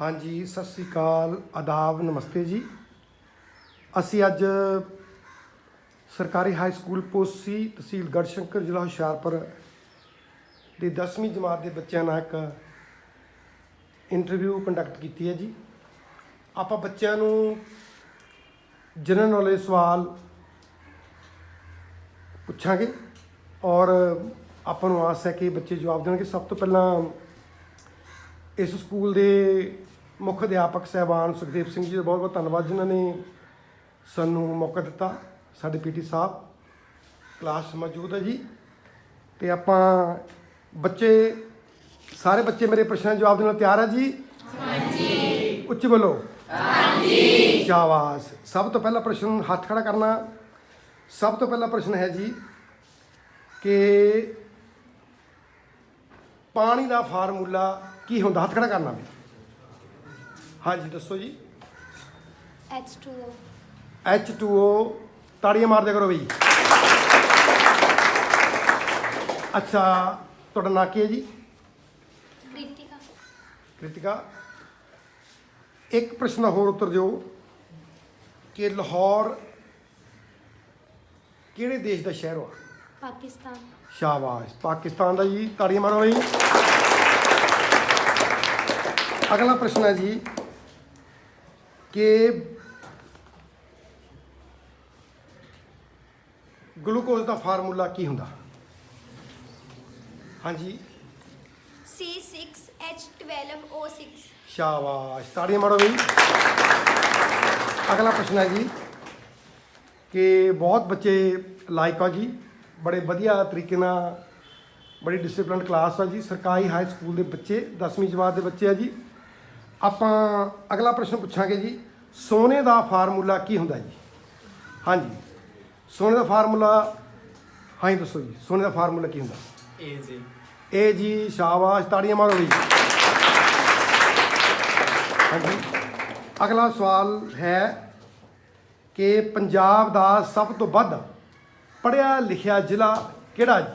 ਹਾਂਜੀ, ਸਤਿ ਸ੍ਰੀ ਅਕਾਲ, ਆਦਾਬ, ਨਮਸਤੇ ਜੀ। ਅਸੀਂ ਅੱਜ ਸਰਕਾਰੀ ਹਾਈ ਸਕੂਲ ਪੋਸੀ ਤਹਿਸੀਲ ਗੜਸ਼ੰਕਰ ਜ਼ਿਲ੍ਹਾ ਹੁਸ਼ਿਆਰਪੁਰ ਦੇ 10ਵੀਂ ਜਮਾਤ ਦੇ ਬੱਚਿਆਂ ਨਾਲ ਇੱਕ ਇੰਟਰਵਿਊ ਕੰਡਕਟ ਕੀਤੀ ਹੈ ਜੀ। ਆਪਾਂ ਬੱਚਿਆਂ ਨੂੰ ਜਨਰਲ ਨੌਲੇਜ ਸਵਾਲ ਪੁੱਛਾਂਗੇ ਔਰ ਆਪਾਂ ਨੂੰ ਆਸ ਹੈ ਕਿ ਬੱਚੇ ਜਵਾਬ ਦੇਣਗੇ। ਸਭ ਤੋਂ ਪਹਿਲਾਂ ਇਸ ਸਕੂਲ ਦੇ ਮੁੱਖ ਅਧਿਆਪਕ ਸਹਿਬਾਨ ਸੁਖਦੇਵ ਸਿੰਘ ਜੀ ਦਾ ਬਹੁਤ ਬਹੁਤ ਧੰਨਵਾਦ ਜਿਨ੍ਹਾਂ ਨੇ ਸਾਨੂੰ ਮੌਕਾ ਦਿੱਤਾ, ਸਾਡੇ ਪੀਟੀ ਸਾਹਿਬ, ਕਲਾਸ 'ਚ ਮੌਜੂਦ ਹੈ ਜੀ। ਤੇ ਆਪਾਂ ਬੱਚੇ, ਸਾਰੇ ਬੱਚੇ ਮੇਰੇ ਪ੍ਰਸ਼ਨਾਂ ਦੇ ਜਵਾਬ ਦੇਣ ਲਈ ਤਿਆਰ ਹੈ ਜੀ? ਹਾਂਜੀ। ਉੱਚੀ ਬੋਲੋ। ਹਾਂਜੀ। ਸ਼ਾਬਾਸ਼। ਸਭ ਤੋਂ ਪਹਿਲਾ ਪ੍ਰਸ਼ਨ ਹੱਥ ਖੜਾ ਕਰਨਾ। ਸਭ ਤੋਂ ਪਹਿਲਾ ਪ੍ਰਸ਼ਨ ਹੈ ਜੀ ਕਿ ਪਾਣੀ ਦਾ ਫਾਰਮੂਲਾ ਕੀ ਹੁੰਦਾ? ਹੱਥ ਖੜਾ ਕਰਨਾ। ਵੀ ਹਾਂਜੀ ਦੱਸੋ ਜੀ। H2O H2O ਤਾੜੀਆਂ ਮਾਰਦੇ ਕਰੋ ਬਈ। ਅੱਛਾ ਤੁਹਾਡਾ ਨਾਂ ਕੀ ਹੈ ਜੀ? ਕ੍ਰਿਤਿਕਾ। ਕ੍ਰਿਤਿਕਾ। ਇੱਕ ਪ੍ਰਸ਼ਨ ਹੋਰ ਉੱਤਰ ਦਿਓ ਕਿ ਲਾਹੌਰ ਕਿਹੜੇ ਦੇਸ਼ ਦਾ ਸ਼ਹਿਰ ਵਾ ਪਾਕਿਸਤਾਨ। ਸ਼ਾਬਾਸ਼। ਪਾਕਿਸਤਾਨ ਦਾ ਜੀ ਤਾੜੀਆਂ ਮਾਰੋ ਬਈ। ਅਗਲਾ ਪ੍ਰਸ਼ਨ ਹੈ ਜੀ ਕਿ ਗਲੂਕੋਜ਼ ਦਾ ਫਾਰਮੂਲਾ ਕੀ ਹੁੰਦਾ? ਹਾਂਜੀ। C6H12O6 ਸ਼ਾਬਾਸ਼। ਤਾੜੀਆਂ ਮਾਰੋ ਬਈ ਅਗਲਾ ਪ੍ਰਸ਼ਨ ਹੈ ਜੀ ਕਿ ਬਹੁਤ ਬੱਚੇ ਲਾਇਕ ਆ ਜੀ। ਬੜੇ ਵਧੀਆ ਤਰੀਕੇ ਨਾਲ ਬੜੀ ਡਿਸਪਲਿਨਡ ਕਲਾਸ ਆ ਜੀ। ਸਰਕਾਰੀ ਹਾਈ ਸਕੂਲ ਦੇ ਬੱਚੇ 10ਵੀਂ ਜਮਾਤ ਦੇ ਬੱਚੇ ਆ ਜੀ। ਆਪਾਂ ਅਗਲਾ ਪ੍ਰਸ਼ਨ ਪੁੱਛਾਂਗੇ ਜੀ ਸੋਨੇ ਦਾ ਫਾਰਮੂਲਾ ਕੀ ਹੁੰਦਾ ਜੀ? ਹਾਂਜੀ ਸੋਨੇ ਦਾ ਫਾਰਮੂਲਾ ਹਾਂਜੀ ਦੱਸੋ ਜੀ ਸੋਨੇ ਦਾ ਫਾਰਮੂਲਾ ਕੀ ਹੁੰਦਾ? ਏ ਜੀ ਇਹ ਜੀ ਸ਼ਾਬਾਸ਼ ਤਾੜੀਆਂ ਮਾਰੋ ਜੀ। ਹਾਂਜੀ ਅਗਲਾ ਸਵਾਲ ਹੈ ਕਿ ਪੰਜਾਬ ਦਾ ਸਭ ਤੋਂ ਵੱਧ ਪੜ੍ਹਿਆ ਲਿਖਿਆ ਜ਼ਿਲ੍ਹਾ ਕਿਹੜਾ ਜੀ?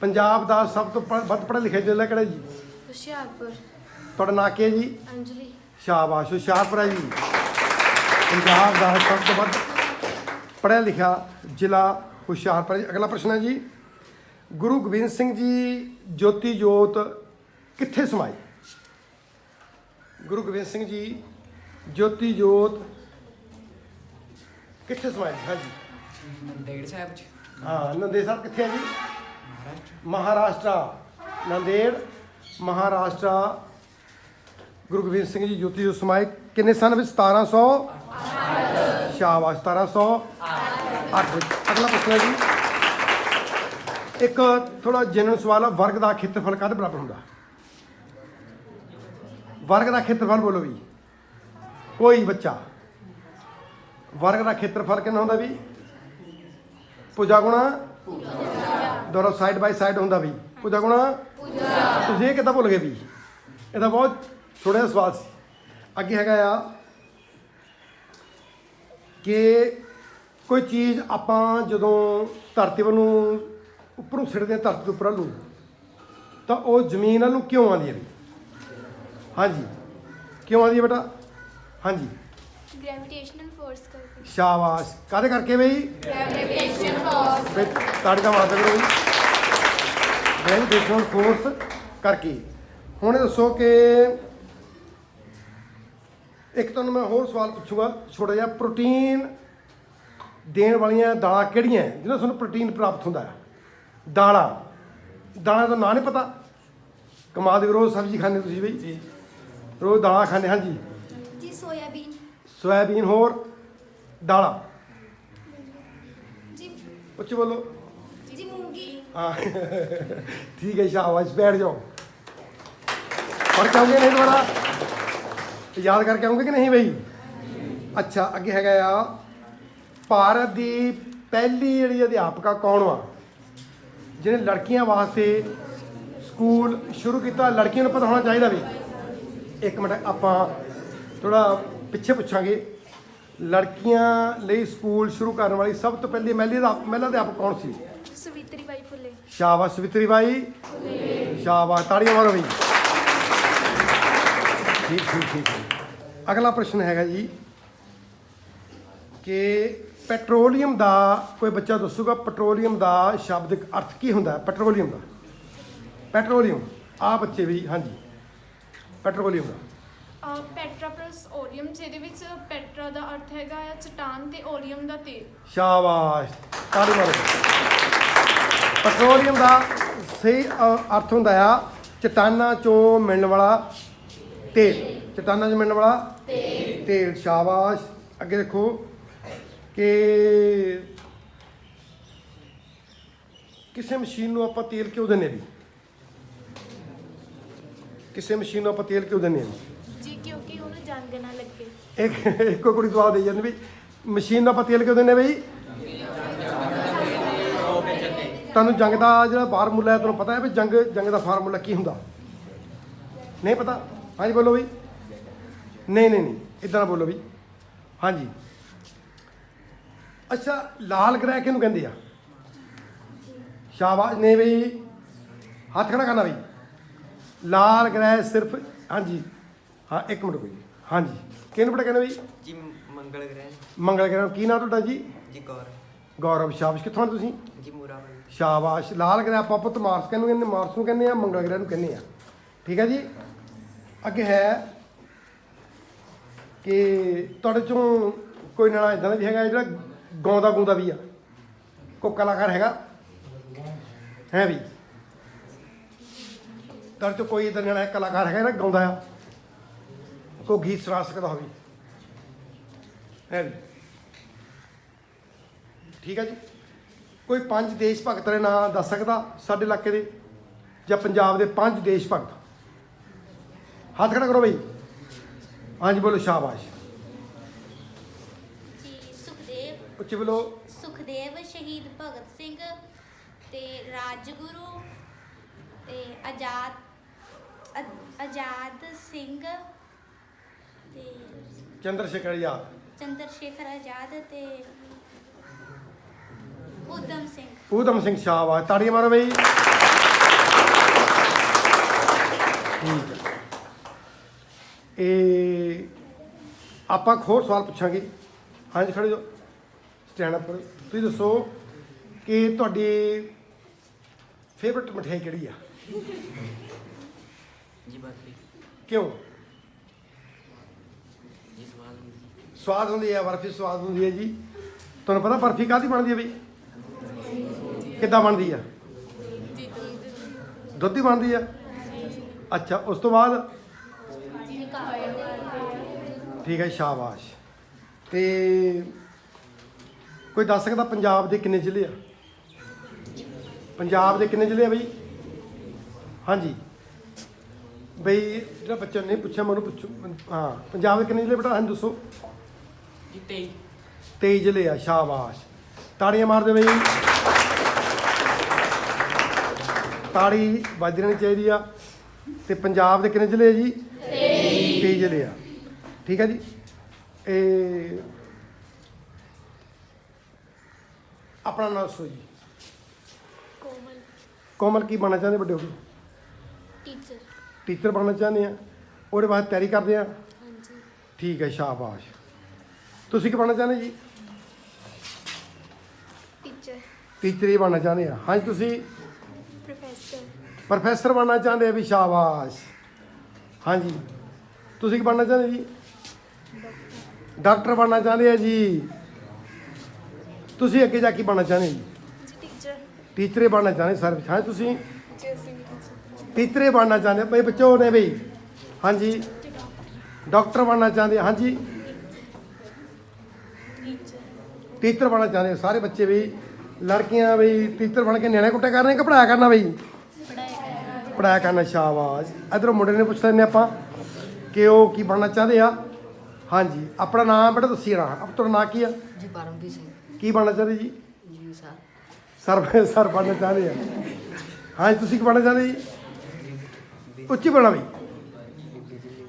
ਪੰਜਾਬ ਦਾ ਸਭ ਤੋਂ ਵੱਧ ਪੜ੍ਹਿਆ ਲਿਖਿਆ ਜ਼ਿਲ੍ਹਾ ਕਿਹੜਾ ਜੀ? ਹੁਸ਼ਿਆਰਪੁਰ। ਤੁਹਾਡਾ ਨਾਂ ਕੀ ਹੈ ਜੀ? ਅੰਜਲੀ। ਸ਼ਾਬਾਸ਼ ਹੁਸ਼ਿਆਰਪੁਰ ਹੈ ਜੀ। ਪੰਜਾਬ ਦਾ ਸਭ ਤੋਂ ਵੱਧ ਪੜ੍ਹਿਆ ਲਿਖਿਆ ਜ਼ਿਲ੍ਹਾ ਹੁਸ਼ਿਆਰਪੁਰ ਹੈ ਜੀ। ਅਗਲਾ ਪ੍ਰਸ਼ਨ ਹੈ ਜੀ। ਗੁਰੂ ਗੋਬਿੰਦ ਸਿੰਘ ਜੀ ਜੋਤੀ ਜੋਤ ਕਿੱਥੇ ਸਮਾਈ ਗੁਰੂ ਗੋਬਿੰਦ ਸਿੰਘ ਜੀ ਜੋਤੀ ਜੋਤ ਕਿੱਥੇ ਸਮਾਈ ਹਾਂਜੀ ਨੰਦੇੜ ਸਾਹਿਬ ਚ ਹਾਂ ਨੰਦੇ ਸਾਹਿਬ ਕਿੱਥੇ ਹੈ ਜੀ? ਮਹਾਰਾਸ਼ਟਰ। ਮਹਾਰਾਸ਼ਟਰ। ਨੰਦੇੜ ਮਹਾਰਾਸ਼ਟਰ। ਗੁਰੂ ਗੋਬਿੰਦ ਸਿੰਘ ਜੀ ਜੋਤੀ ਜੋ ਸਮਾਏ ਕਿੰਨੇ ਸਨ ਵਿੱਚ? 1700 ਸ਼ਾਬਾਸ਼ 1700 ਅੱਠ ਵਿੱਚ। ਅਗਲਾ ਪ੍ਰਸ਼ਨ ਹੈ ਜੀ। ਇੱਕ ਥੋੜਾ ਜਨਰਲ ਸਵਾਲ ਹੈ ਵਰਗ ਦਾ ਖੇਤਰਫਲ ਕਾਹਦੇ ਬਰਾਬਰ ਹੁੰਦਾ? ਵਰਗ ਦਾ ਖੇਤਰਫਲ ਬੋਲੋ ਵੀ। ਕੋਈ ਬੱਚਾ। ਵਰਗ ਦਾ ਖੇਤਰਫਲ ਕਿੰਨਾ ਹੁੰਦਾ ਵੀ? ਪੂਜਾ ਗੁਣਾ ਦੋਨੋਂ ਸਾਈਡ ਬਾਈ ਸਾਈਡ ਹੁੰਦਾ ਵੀ। ਪੂਜਾ ਗੁਣਾ ਤੁਸੀਂ ਇਹ ਕਿੱਦਾਂ ਭੁੱਲ ਗਏ ਵੀ? ਇਹਦਾ ਬਹੁਤ ਛੋਟਾ ਜਿਹਾ ਸਵਾਲ ਸੀ। ਅੱਗੇ ਹੈਗਾ ਆ ਕਿ ਕੋਈ ਚੀਜ਼ ਆਪਾਂ ਜਦੋਂ ਧਰਤੀ ਵੱਲ ਨੂੰ ਉੱਪਰੋਂ ਸਿੱਟਦੇ ਹਾਂ ਧਰਤੀ ਦੇ ਉੱਪਰ ਨੂੰ ਤਾਂ ਉਹ ਜ਼ਮੀਨ ਵੱਲ ਨੂੰ ਕਿਉਂ ਆਉਂਦੀ ਹੈ? ਹਾਂਜੀ। ਕਿਉਂ ਆਉਂਦੀ ਹੈ ਬੇਟਾ? ਹਾਂਜੀ। ਗ੍ਰੈਵਿਟੇਸ਼ਨਲ ਫੋਰਸ ਕਰਕੇ। ਸ਼ਾਬਾਸ਼। ਕਾਹਦੇ ਕਰਕੇ ਬਈ? ਗ੍ਰੈਵਿਟੇਸ਼ਨ ਫੋਰਸ ਫਿਰ ਤਾੜੀਆਂ ਮਾਰਦੇ ਕਰੋ ਜੀ ਗ੍ਰੈਵਿਟੇਸ਼ਨਲ ਫੋਰਸ ਕਰਕੇ। ਹੁਣ ਇਹ ਦੱਸੋ ਕਿ ਇੱਕ ਤੁਹਾਨੂੰ ਮੈਂ ਹੋਰ ਸਵਾਲ ਪੁੱਛੂਗਾ ਛੋਟਾ ਜਿਹਾ ਪ੍ਰੋਟੀਨ ਦੇਣ ਵਾਲੀਆਂ ਦਾਲਾਂ ਕਿਹੜੀਆਂ ਹੈ, ਜਿਹਨਾਂ ਤੋਂ ਸਾਨੂੰ ਪ੍ਰੋਟੀਨ ਪ੍ਰਾਪਤ ਹੁੰਦਾ ਹੈ? ਦਾਲਾਂ। ਦਾਲਾਂ ਦਾ ਨਾਂ ਨਹੀਂ ਪਤਾ। ਕਮਾਲ ਦੇ ਰੋਜ਼ ਸਬਜ਼ੀ ਖਾਂਦੇ ਤੁਸੀਂ ਬਈ। ਜੀ। ਰੋਜ਼ ਦਾਲਾਂ ਖਾਂਦੇ ਹਾਂਜੀ। ਜੀ ਸੋਇਆਬੀਨ। ਸੋਇਆਬੀਨ ਹੋਰ। ਦਾਲਾਂ। ਜੀ। ਉੱਚੀ ਬੋਲੋ। ਜੀ ਮੂੰਗੀ। ਹਾਂ। ਠੀਕ ਹੈ ਸ਼ਾਬਾਸ਼ ਬੈਠ ਜਾਓ। ਪੜ ਆਉਂਗੇ ਨਹੀਂ ਦੁਬਾਰਾ। ਯਾਦ ਕਰਕੇ ਆਉਂਗੇ ਕਿ ਨਹੀਂ ਬਈ? ਅੱਛਾ ਅੱਗੇ ਹੈਗਾ ਆ। ਭਾਰਤ ਦੀ ਪਹਿਲੀ ਜਿਹੜੀ ਅਧਿਆਪਕਾ ਕੌਣ ਵਾ? ਜਿਹਨੇ ਲੜਕੀਆਂ ਵਾਸਤੇ ਸਕੂਲ ਸ਼ੁਰੂ ਕੀਤਾ। ਲੜਕੀਆਂ ਨੂੰ ਪਤਾ ਹੋਣਾ ਚਾਹੀਦਾ ਵੀ। ਇੱਕ ਮਿੰਟ ਆਪਾਂ ਥੋੜਾ ਪਿੱਛੇ ਪੁੱਛਾਂਗੇ। ਲੜਕੀਆਂ ਲਈ ਸਕੂਲ ਸ਼ੁਰੂ ਕਰਨ ਵਾਲੀ ਸਭ ਤੋਂ ਪਹਿਲੀ ਮਹਿਲਾ ਦਾ ਮਹਿਲਾ ਅਧਿਆਪਕ ਕੌਣ ਸੀ? ਸਵਿਤਰੀ ਬਾਈ ਫੁੱਲੇ। ਸ਼ਾਬਾਸ਼ ਸਵਿਤਰੀ ਬਾਈ। ਸ਼ਾਬਾਸ਼ ਤਾੜੀਆਂ ਮਾਰੋ ਬਈ। ਠੀਕ ਠੀਕ ਠੀਕ। ਅਗਲਾ ਪ੍ਰਸ਼ਨ ਹੈਗਾ ਜੀ ਕਿ ਪੈਟਰੋਲੀਅਮ ਦਾ ਕੋਈ ਬੱਚਾ ਦੱਸੂਗਾ ਪੈਟਰੋਲੀਅਮ ਦਾ ਸ਼ਾਬਦਿਕ ਅਰਥ ਕੀ ਹੁੰਦਾ? ਹੈ ਪੈਟਰੋਲੀਅਮ ਦਾ। ਪੈਟਰੋਲੀਅਮ ਆ ਬੱਚੇ ਵੀ ਹਾਂਜੀ। ਪੈਟਰੋਲੀਅਮ ਦਾ। ਪੈਟਰਾ ਪਲਸ ਓਰੀਅਮ ਜਿਹਦੇ ਵਿੱਚ ਪੈਟਰਾ ਦਾ ਅਰਥ ਹੈਗਾ ਆ ਚਟਾਨ ਤੇ ਓਰੀਅਮ ਦਾ ਤੇਲ। ਸ਼ਾਬਾਸ਼। ਤਾੜੀ ਮਾਰੋ। ਪੈਟਰੋਲੀਅਮ ਦਾ ਸਹੀ ਅਰਥ ਹੁੰਦਾ ਆ ਚਟਾਨਾਂ ਚੋਂ ਮਿਲਣ ਵਾਲਾ ਤੇਲ ਚਟਾਨਾਂ 'ਚੋਂ ਮਿਲਣ ਵਾਲਾ ਤੇਲ। ਤੇਲ ਸ਼ਾਬਾਸ਼। ਅੱਗੇ ਦੇਖੋ ਕਿ ਕਿਸੇ ਮਸ਼ੀਨ ਨੂੰ ਆਪਾਂ ਤੇਲ ਕਿਉਂ ਦਿੰਦੇ ਵੀ ਕਿਸੇ ਮਸ਼ੀਨ ਨੂੰ ਆਪਾਂ ਤੇਲ ਕਿਉਂ ਦਿੰਦੇ ਹਾਂ ਜੀ? ਕਿਉਂਕਿ ਉਹਨੂੰ ਜੰਗ ਨਾ ਲੱਗੇ। ਇੱਕ ਇੱਕੋ ਕੁੜੀ ਜਵਾਬ ਦੇ ਜਾਂਦੀ ਵੀ ਮਸ਼ੀਨ ਨੂੰ ਆਪਾਂ ਤੇਲ ਕਿਉਂ ਦਿੰਦੇ ਬਈ? ਤੁਹਾਨੂੰ ਜੰਗ ਦਾ ਜਿਹੜਾ ਫਾਰਮੂਲਾ ਹੈ ਤੁਹਾਨੂੰ ਪਤਾ ਹੈ ਵੀ ਜੰਗ ਜੰਗ ਦਾ ਫਾਰਮੂਲਾ ਕੀ ਹੁੰਦਾ? ਨਹੀਂ ਪਤਾ? ਹਾਂਜੀ ਬੋਲੋ ਬਈ। ਨਹੀਂ ਨਹੀਂ ਨਹੀਂ ਇਦਾਂ ਨਾ ਬੋਲੋ ਬਈ। ਹਾਂਜੀ। ਅੱਛਾ ਲਾਲ ਗ੍ਰਹਿ ਕਿਹਨੂੰ ਕਹਿੰਦੇ ਆ? ਸ਼ਾਬਾਸ਼ ਨੇ ਬਈ। ਹੱਥ ਖੜਾ ਕਰਨਾ ਬਈ। ਲਾਲ ਗ੍ਰਹਿ ਸਿਰਫ ਹਾਂਜੀ। ਹਾਂ ਇੱਕ ਮਿੰਟ ਕੋਈ ਹਾਂਜੀ। ਕਿਹਨੂੰ ਪਤਾ ਕਹਿੰਦੇ ਬਈ? ਜੀ ਮੰਗਲ ਗ੍ਰਹਿ। ਮੰਗਲ ਗ੍ਰਹਿ ਕੀ ਨਾਮ ਤੁਹਾਡਾ ਜੀ? ਜੀ ਗੌਰ ਗੌਰਵ ਸ਼ਾਬਾਸ਼। ਕਿੱਥੋਂ ਆਏ ਤੁਸੀਂ? ਜੀ ਮੂਰਾ ਵਾਲੀ ਸ਼ਾਬਾਸ਼। ਲਾਲ ਗ੍ਰਹਿ ਆਪਾਂ ਪੁੱਤ ਮਾਰਸ ਕਹਿੰਦੇ ਕਹਿੰਦੇ? ਮਾਰਸ ਨੂੰ ਕਹਿੰਦੇ ਆ ਮੰਗਲ ਗ੍ਰਹਿ ਨੂੰ ਕਹਿੰਦੇ ਆ। ਠੀਕ ਹੈ ਜੀ? ਅੱਗੇ ਹੈ ਕਿ ਤੁਹਾਡੇ ਚੋਂ ਕੋਈ ਨਾਲਾ ਇਦਾਂ ਦਾ ਵੀ ਹੈਗਾ ਜਿਹੜਾ ਗਾਉਂਦਾ ਗਾਉਂਦਾ ਵੀ ਆ। ਕੋਈ ਕਲਾਕਾਰ ਹੈਗਾ? ਹੈ ਵੀ। ਤੁਹਾਡੇ ਚੋਂ ਕੋਈ ਇਦਾਂ ਜਿਹੜਾ ਕਲਾਕਾਰ ਹੈਗਾ ਜਿਹੜਾ ਗਾਉਂਦਾ ਆ? ਕੋਈ ਗੀਤ ਸੁਣਾ ਸਕਦਾ ਹੋਵੇ। ਹੈ ਵੀ। ਠੀਕ ਹੈ ਜੀ। ਕੋਈ ਪੰਜ ਦੇਸ਼ ਭਗਤ ਦੇ ਨਾਂ ਦੱਸ ਸਕਦਾ ਸਾਡੇ ਇਲਾਕੇ ਦੇ ਜਾਂ ਪੰਜਾਬ ਦੇ ਪੰਜ ਦੇਸ਼ ਭਗਤ? ਹੱਥ ਖੜਾ ਕਰੋ ਬਈ। ਹਾਂਜੀ ਬੋਲੋ ਸ਼ਾਬਾਸ਼। ਜੀ ਸੁਖਦੇਵ। ਉੱਚੀ ਬੋਲੋ। ਸੁਖਦੇਵ ਸ਼ਹੀਦ ਭਗਤ ਸਿੰਘ ਤੇ ਰਾਜਗੁਰੂ ਤੇ ਆਜ਼ਾਦ ਅ- ਆਜ਼ਾਦ ਸਿੰਘ ਤੇ ਚੰਦਰ ਸ਼ੇਖਰ ਆਜ਼ਾਦ। ਚੰਦਰ ਸ਼ੇਖਰ ਆਜ਼ਾਦ ਤੇ ਉਦਮ ਸਿੰਘ। ਊਧਮ ਸਿੰਘ ਸ਼ਾਬਾਸ਼। ਤਾੜੀਆਂ ਮਾਰੋ ਬਈ। ਠੀਕ ਹੈ। ਇਹ ਆਪਾਂ ਇੱਕ ਹੋਰ ਸਵਾਲ ਪੁੱਛਾਂਗੇ। ਹਾਂਜੀ ਖੜੇ ਜੋ ਸਟੈਂਡ ਅਪ ਕਰੋ ਤੁਸੀਂ ਦੱਸੋ ਕਿ ਤੁਹਾਡੀ ਫੇਵਰਟ ਮਠਿਆਈ ਕਿਹੜੀ ਆ? ਜੀ ਬਰਫੀ ਕਿਉਂ? ਜੀ ਸਵਾਲ ਹੁੰਦੀ ਸਵਾਦ ਹੁੰਦੀ ਹੈ ਬਰਫੀ ਸਵਾਦ ਹੁੰਦੀ ਹੈ ਜੀ। ਤੁਹਾਨੂੰ ਪਤਾ ਬਰਫੀ ਕਾਹਦੀ ਬਣਦੀ ਹੈ ਬਈ? ਕਿੱਦਾਂ ਬਣਦੀ ਆ? ਦੁੱਧ ਦੀ। ਬਣਦੀ ਆ? ਅੱਛਾ ਉਸ ਤੋਂ ਬਾਅਦ ਠੀਕ ਹੈ ਸ਼ਾਬਾਸ਼। ਤੇ ਕੋਈ ਦੱਸ ਸਕਦਾ ਪੰਜਾਬ ਦੇ ਕਿੰਨੇ ਜ਼ਿਲ੍ਹੇ ਆ? ਪੰਜਾਬ ਦੇ ਕਿੰਨੇ ਜ਼ਿਲ੍ਹੇ ਆ ਬਈ? ਹਾਂਜੀ। ਬਈ ਜਿਹੜਾ ਬੱਚਾ ਨੇ ਪੁੱਛਿਆ ਮੈਨੂੰ ਪੁੱਛੋ। ਹਾਂ ਪੰਜਾਬ ਦੇ ਕਿੰਨੇ ਜ਼ਿਲ੍ਹੇ ਬੇਟਾ ਹਾਂਜੀ ਦੱਸੋ। ਜੀ 23 23 ਜ਼ਿਲ੍ਹੇ ਆ ਸ਼ਾਬਾਸ਼। ਤਾੜੀਆਂ ਮਾਰ ਦਿਓ ਬਈ। ਤਾੜੀ ਰਹਿਣੀ ਚਾਹੀਦੀ ਆ। ਤੇ ਪੰਜਾਬ ਦੇ ਕਿੰਨੇ ਜ਼ਿਲ੍ਹੇ ਆ ਜੀ? 23 ਜ਼ਿਲ੍ਹੇ ਆ। ਠੀਕ ਹੈ ਜੀ? ਇਹ ਆਪਣਾ ਨਾਮ ਦੱਸੋ ਜੀ। ਕੋਮਲ। ਕੋਮਲ ਕੀ ਬਣਨਾ ਚਾਹੁੰਦੇ ਵੱਡੇ ਹੋ ਕੇ ਟੀਚਰ। ਟੀਚਰ ਬਣਨਾ ਚਾਹੁੰਦੇ ਆ। ਉਹਦੇ ਬਾਅਦ ਤਿਆਰੀ ਕਰਦੇ ਆ। ਹਾਂਜੀ। ਠੀਕ ਹੈ ਸ਼ਾਬਾਸ਼। ਤੁਸੀਂ ਕੀ ਬਣਨਾ ਚਾਹੁੰਦੇ ਜੀ? ਟੀਚਰ। ਟੀਚਰ ਹੀ ਬਣਨਾ ਚਾਹੁੰਦੇ ਆ। ਹਾਂਜੀ ਤੁਸੀਂ? ਪ੍ਰੋਫੈਸਰ। ਪ੍ਰੋਫੈਸਰ ਬਣਨਾ ਚਾਹੁੰਦੇ ਆ ਵੀ ਸ਼ਾਬਾਸ਼। ਹਾਂਜੀ। ਤੁਸੀਂ ਕੀ ਬਣਨਾ ਚਾਹੁੰਦੇ ਜੀ? ਡਾਕਟਰ ਬਣਨਾ ਚਾਹੁੰਦੇ ਆ ਜੀ। ਤੁਸੀਂ ਅੱਗੇ ਜਾ ਕੇ ਬਣਨਾ ਚਾਹੁੰਦੇ ਜੀ? ਟੀਚਰ ਬਣਨਾ ਚਾਹੁੰਦੇ ਸਰ ਹਾਂ ਤੁਸੀਂ? ਟੀਚਰ ਬਣਨਾ ਚਾਹੁੰਦੇ ਬਈ ਬੱਚੋ ਨੇ ਬਈ। ਹਾਂਜੀ। ਡਾਕਟਰ ਬਣਨਾ ਚਾਹੁੰਦੇ ਹਾਂਜੀ। ਟੀਚਰ। ਬਣਨਾ ਚਾਹੁੰਦੇ ਸਾਰੇ ਬੱਚੇ ਵੀ ਲੜਕੀਆਂ ਵੀ ਟੀਚਰ ਬਣ ਕੇ ਨਿਆਣੇ ਕੁੱਟੇ ਕਰਨੇ ਕਿ ਪੜਾਇਆ ਕਰਨਾ ਬਈ? ਪੜਾਇਆ ਕਰਨਾ ਸ਼ਾਬਾਸ਼। ਇਧਰੋਂ ਮੁੰਡੇ ਨੇ ਪੁੱਛ ਲੈਂਦੇ ਆਪਾਂ। ਕਿ ਉਹ ਕੀ ਬਣਨਾ ਚਾਹੁੰਦੇ ਆ? ਹਾਂਜੀ ਆਪਣਾ ਨਾਮ ਬੇਟਾ ਦੱਸੀ ਨਾ ਆਪ ਤੁਹਾਡਾ ਨਾਂ ਕੀ ਆ? ਜੀ ਪਰਮਪ੍ਰੀਤ ਸਿੰਘ। ਕੀ ਬਣਨਾ ਚਾਹੁੰਦੇ ਜੀ? ਜੀ ਸਰ। ਸਰ ਸਰ ਬਣਨਾ ਚਾਹੁੰਦੇ ਆ। ਹਾਂਜੀ ਤੁਸੀਂ ਕੀ ਬਣਨਾ ਚਾਹੁੰਦੇ ਜੀ? ਉੱਚੀ ਬਣਾ ਬਈ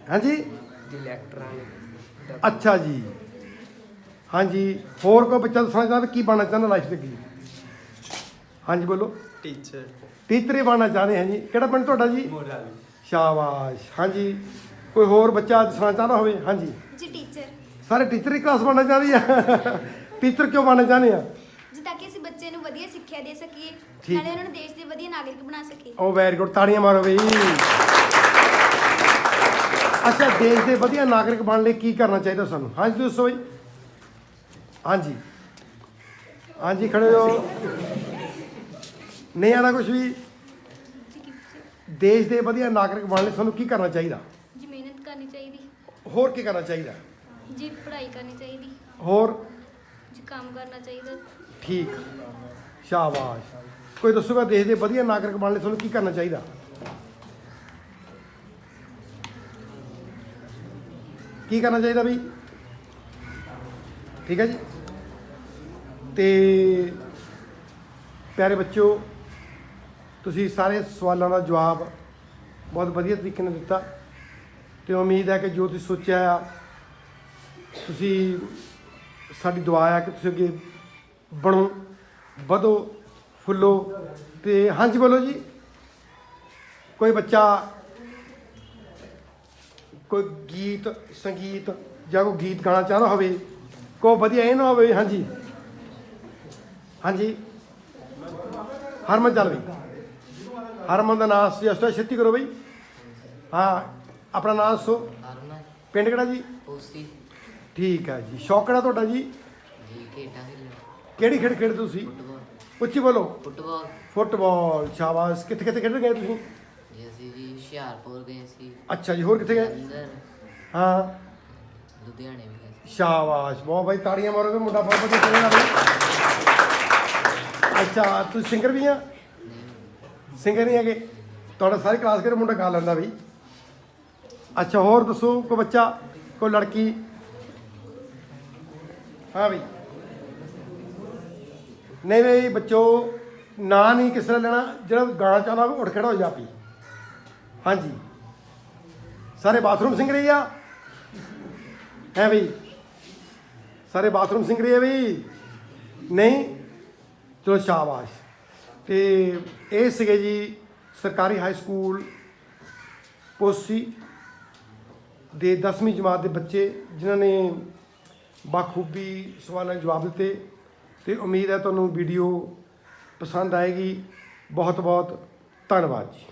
ਹਾਂਜੀ? ਜੀ ਇਲੈਕਟ੍ਰਾਨਿਕ ਅੱਛਾ ਜੀ। ਹਾਂਜੀ ਹੋਰ ਕੋਈ ਬੱਚਾ ਦੱਸਣਾ ਚਾਹੁੰਦਾ ਕੀ ਬਣਨਾ ਚਾਹੁੰਦਾ ਲਾਈਫ ਦੇ ਕੀ ਹਾਂਜੀ ਬੋਲੋ। ਟੀਚਰ ਟੀਚਰ ਹੀ ਬਣਨਾ ਚਾਹੁੰਦੇ ਹਾਂ ਜੀ। ਕਿਹੜਾ ਪਿੰਡ ਤੁਹਾਡਾ ਜੀ? ਮੋਰਾ ਵਾਲੀ ਸ਼ਾਬਾਸ਼। ਹਾਂਜੀ। ਕੋਈ ਹੋਰ ਬੱਚਾ ਦੱਸਣਾ ਚਾਹਦਾ ਹੋਵੇ? ਹਾਂਜੀ। ਜੀ ਟੀਚਰ ਸਾਰੇ ਟੀਚਰ ਹੀ ਕਲਾਸ ਬਣਨਾ ਚਾਹੁੰਦੀ ਆ। ਟੀਚਰ ਕਿਉਂ ਬਣਨਾ ਚਾਹੁੰਦੇ ਆ? ਜੀ ਤਾਂ ਕਿ ਅਸੀਂ ਬੱਚੇ ਨੂੰ ਵਧੀਆ ਸਿੱਖਿਆ ਦੇ ਸਕੀਏ ਠੀਕ। ਨਾਲੇ ਉਹਨਾਂ ਨੂੰ ਦੇਸ਼ ਦੇ ਵਧੀਆ ਨਾਗਰਿਕ ਬਣਾ ਸਕੀਏ। ਉਹ ਵੈਰੀ ਗੁੱਡ ਤਾੜੀਆਂ ਮਾਰੋ ਬਈ। ਅੱਛਾ ਦੇਸ਼ ਦੇ ਵਧੀਆ ਨਾਗਰਿਕ ਬਣਨ ਲਈ ਕੀ ਕਰਨਾ ਚਾਹੀਦਾ ਸਾਨੂੰ? ਹਾਂਜੀ ਦੱਸੋ ਬਈ। ਹਾਂਜੀ। ਹਾਂਜੀ ਖੜੇ ਹੋ। ਨਹੀਂ ਆਣਾ ਕੁਝ ਵੀ। ਦੇਸ਼ ਦੇ ਵਧੀਆ ਨਾਗਰਿਕ ਬਣਨ ਲਈ ਸਾਨੂੰ ਕੀ ਕਰਨਾ ਚਾਹੀਦਾ? ਕਰਨੀ ਚਾਹੀਦੀ। ਹੋਰ ਕੀ ਕਰਨਾ ਚਾਹੀਦਾ? ਜੀ ਪੜ੍ਹਾਈ ਕਰਨੀ ਚਾਹੀਦੀ। ਹੋਰ? ਜੀ ਕੰਮ ਕਰਨਾ ਚਾਹੀਦਾ। ਠੀਕ। ਸ਼ਾਬਾਸ਼। ਕੋਈ ਦੱਸੂਗਾ ਦੇਸ਼ ਦੇ ਵਧੀਆ ਨਾਗਰਿਕ ਬਣਨ ਲਈ ਤੁਹਾਨੂੰ ਕੀ ਕਰਨਾ ਚਾਹੀਦਾ? ਕੀ ਕਰਨਾ ਚਾਹੀਦਾ ਬਈ? ਠੀਕ ਹੈ ਜੀ। ਤੇ ਪਿਆਰੇ ਬੱਚਿਓ ਤੁਸੀਂ ਸਾਰੇ ਸਵਾਲਾਂ ਦਾ ਜਵਾਬ ਬਹੁਤ ਵਧੀਆ ਤਰੀਕੇ ਨਾਲ ਦਿੱਤਾ। ਤੇ ਉਮੀਦ ਹੈ ਕਿ ਜੋ ਤੁਸੀਂ ਸੋਚਿਆ ਆ, ਤੁਸੀਂ, ਸਾਡੀ ਦੁਆ ਹੈ ਕਿ ਤੁਸੀਂ ਅੱਗੇ ਬਣੋ, ਵਧੋ, ਫੁੱਲੋ ਤੇ ਹਾਂਜੀ ਬੋਲੋ ਜੀ। ਕੋਈ ਬੱਚਾ, ਕੋਈ ਗੀਤ, ਸੰਗੀਤ ਜਾਂ ਕੋਈ ਗੀਤ ਗਾਣਾ ਚਾਹੁੰਦਾ ਹੋਵੇ ਕੋ ਵਧੀਆ ਇਹ ਨਾ ਹੋਵੇ, ਹਾਂਜੀ। ਹਾਂਜੀ। ਹਰਮਨ ਚੱਲ ਬਈ। ਹਰਮਨ ਦਾ ਨਾਮ ਸੁਜੈਸਟ ਛੇਤੀ ਕਰੋ ਬਈ। ਹਾਂ। ਆਪਣਾ ਨਾਮ ਦੱਸੋ। ਅਰਮਨ ਪਿੰਡ ਕਿਹੜਾ ਜੀ? ਪੋਸੀ। ਠੀਕ ਹੈ ਜੀ। ਸ਼ੌਕ ਕਿਹੜਾ ਤੁਹਾਡਾ ਜੀ? ਜੀ ਖੇਡਾਂ ਖੇਲਣਾ ਕਿਹੜੀ ਖੇਡ ਖੇਡਦੇ ਤੁਸੀਂ? ਫੁੱਟਬਾਲ। ਉੱਚੀ ਬੋਲੋ। ਫੁੱਟਬਾਲ। ਫੁੱਟਬਾਲ ਸ਼ਾਬਾਸ਼। ਕਿੱਥੇ ਕਿੱਥੇ ਖੇਡਣ ਗਏ ਤੁਸੀਂ? ਜੀ ਅਸੀਂ ਜੀ ਹੁਸ਼ਿਆਰਪੁਰ ਗਏ ਸੀ। ਅੱਛਾ ਜੀ ਹੋਰ ਕਿੱਥੇ ਗਏ? ਅੰਦਰ ਹਾਂ। ਲੁਧਿਆਣੇ ਵੀ ਗਏ ਸੀ। ਸ਼ਾਬਾਸ਼। ਬਹੁਤ ਬਾਈ ਤਾੜੀਆਂ ਮਾਰੋਗੇ ਮੁੰਡਾ ਬਹੁਤ ਵਧੀਆ ਖੇਡਦਾ ਬਈ ਅੱਛਾ ਤੂੰ ਸਿੰਗਰ ਵੀ ਆ? ਸਿੰਗਰ ਨਹੀਂ ਹੈਗੇ? ਤੁਹਾਡਾ ਸਾਰੀ ਕਲਾਸ ਕਰ ਮੁੰਡਾ ਗਾ ਲੈਂਦਾ ਬਈ? ਅੱਛਾ, ਹੋਰ ਦੱਸੋ, ਕੋਈ ਬੱਚਾ, ਕੋਈ ਲੜਕੀ? ਹਾਂ ਬਈ। ਨਹੀਂ ਬਈ ਬੱਚੋ, ਨਾਂ ਨਹੀਂ ਕਿਸੇ ਤਰ੍ਹਾਂ ਲੈਣਾ, ਜਿਹੜਾ ਗਾਣਾ ਚਾਹੁੰਦਾ ਹੋਵੇ ਉੱਠ ਖੜਾ ਹੋ ਜਾ ਪਈ ਹਾਂਜੀ। ਸਾਰੇ ਬਾਥਰੂਮ ਸਿੰਗਰ ਰਹੀ ਆ? ਹੈ ਬਈ। ਸਾਰੇ ਬਾਥਰੂਮ ਸਿੰਗਰ ਹੀ ਆ ਬਈ? ਨਹੀਂ? ਚਲੋ, ਸ਼ਾਬਾਸ਼। ਤੇ ਇਹ ਸੀਗੇ ਜੀ ਸਰਕਾਰੀ ਹਾਈ ਸਕੂਲ, ਪੋਸੀ ਦੇ 10ਵੀਂ ਜਮਾਤ ਦੇ ਬੱਚੇ ਜਿਨ੍ਹਾਂ ਨੇ ਬਾਖੂਬੀ ਸਵਾਲਾਂ ਦੇ ਜਵਾਬ ਦਿੱਤੇ ਤੇ ਉਮੀਦ ਹੈ ਤੁਹਾਨੂੰ ਵੀਡੀਓ ਪਸੰਦ ਆਏਗੀ। ਬਹੁਤ ਬਹੁਤ ਧੰਨਵਾਦ ਜੀ।